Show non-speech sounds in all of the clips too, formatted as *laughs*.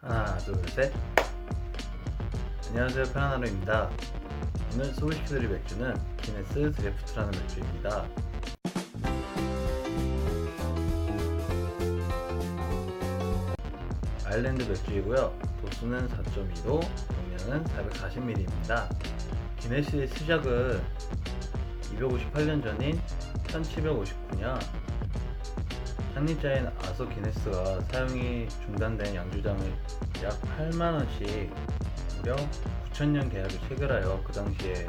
하나, 둘, 셋. 안녕하세요, 편안하루입니다. 오늘 소개시켜드릴 맥주는 기네스 드래프트라는 맥주입니다. 아일랜드 맥주이고요. 도수는 4.2도, 용량은 440ml입니다. 기네스의 시작은 258년 전인 1759년 창립자인 아서 기네스가 사용이 중단된 양주장을 약 8만 원씩 무려 9천년 계약을 체결하여 그 당시에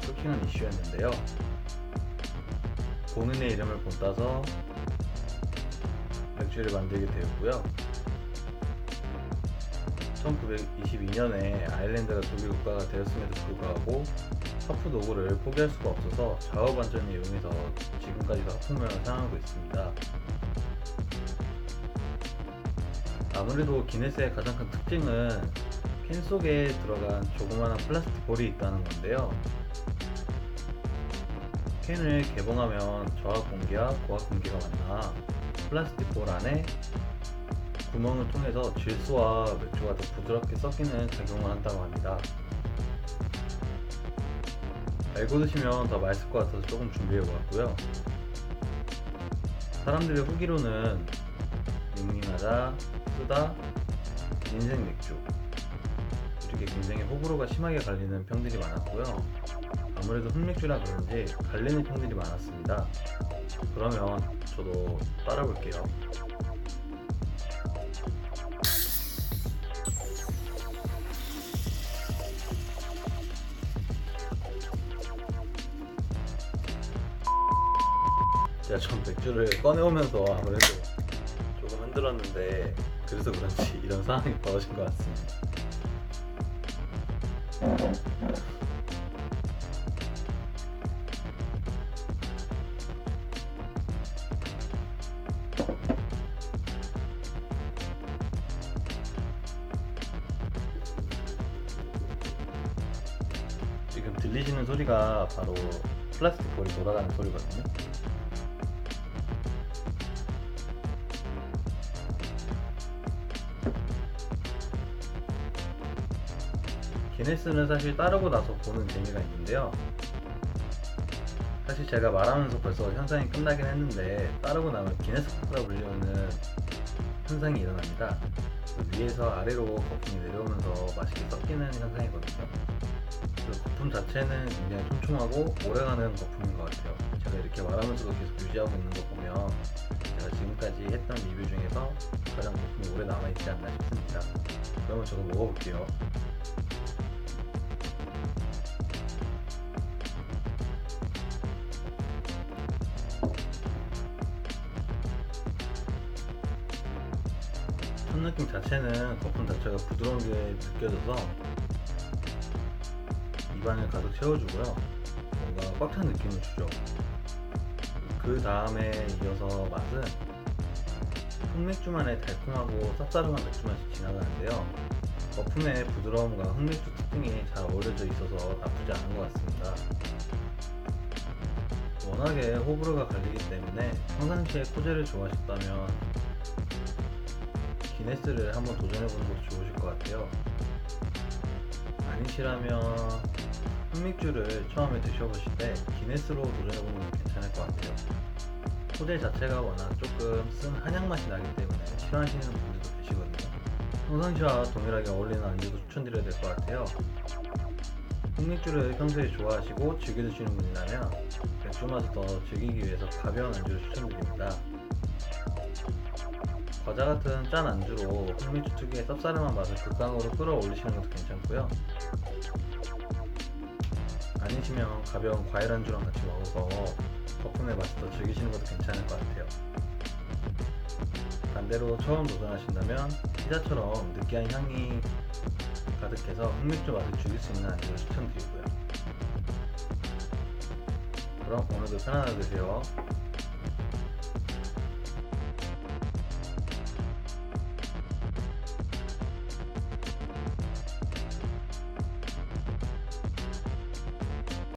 쇼킹한 이슈였는데요. 본인의 이름을 본따서 맥주를 만들게 되었고요. 1922년에 아일랜드가 독일 국가가 되었음에도 불구하고 하프 도구를 포기할 수가 없어서 작업 안전을 이용해서 지금까지도 하프명을 사용하고 있습니다. 아무래도 기네스의 가장 큰 특징은 캔 속에 들어간 조그마한 플라스틱 볼이 있다는 건데요. 캔을 개봉하면 저하 공기와 고압 공기가 만나 플라스틱 볼 안에 구멍을 통해서 질소와 맥주가 더 부드럽게 섞이는 작용을 한다고 합니다. 알고 드시면 더 맛있을 것 같아서 조금 준비해 보았고요. 사람들의 후기로는 밍밍하다, 쓰다, 인생 맥주 이렇게 굉장히 호불호가 심하게 갈리는 평들이 많았고요. 아무래도 흑맥주라 그런지 갈리는 평들이 많았습니다. 그러면 저도 따라 볼게요. 제가 전 맥주를 꺼내오면서 아무래도 조금 흔들었는데 그래서 그런지 *laughs* 이런 상황이 벌어진 것 같습니다. 지금 들리시는 소리가 바로 플라스틱 볼이 돌아가는 소리거든요. 기네스는 사실 따르고 나서 보는 재미가 있는데요. 사실 제가 말하면서 벌써 현상이 끝나긴 했는데 따르고 나면 기네스가 불리는 현상이 일어납니다. 그 위에서 아래로 거품이 내려오면서 맛있게 섞이는 현상이거든요. 그 거품 자체는 굉장히 촘촘하고 오래가는 거품인 것 같아요. 제가 이렇게 말하면서도 계속 유지하고 있는 거 보면 제가 지금까지 했던 리뷰 중에서 가장 거품이 오래 남아있지 않나 싶습니다. 그러면 저도 먹어볼게요. 첫 느낌 자체는 거품 자체가 부드러운 게 느껴져서 입안을 가득 채워주고요. 뭔가 꽉 찬 느낌을 주죠. 그 다음에 이어서 맛은 흑맥주만의 달콤하고 쌉싸름한 맥주 맛이 지나가는데요. 거품의 부드러움과 흑맥주 특징이 잘 어우러져 있어서 나쁘지 않은 것 같습니다. 워낙에 호불호가 갈리기 때문에 평상시에 코제를 좋아하셨다면 기네스를 한번 도전해보는 것도 좋으실 것 같아요. 아니시라면 흑맥주를 처음에 드셔보실 때 기네스로 도전해보는 것도 괜찮을 것 같아요. 소재 자체가 워낙 조금 쓴 한약 맛이 나기 때문에 싫어하시는 분들도 계시거든요. 평상시와 동일하게 어울리는 안주도 추천드려야 될 것 같아요. 흑맥주를 평소에 좋아하시고 즐겨 드시는 분이라면 맥주 맛을 더 즐기기 위해서 가벼운 안주를 추천드립니다. 과자 같은 짠 안주로 흑맥주 특유의 쌉싸름한 맛을 극강으로 끌어올리시는 것도 괜찮고요. 아니시면 가벼운 과일 안주랑 같이 먹어서 거품의 맛을 더 즐기시는 것도 괜찮을 것 같아요. 반대로 처음 도전하신다면 피자처럼 느끼한 향이 가득해서 흑맥주 맛을 즐길 수 있는 안주를 추천드리고요. 그럼 오늘도 편안하게 드세요.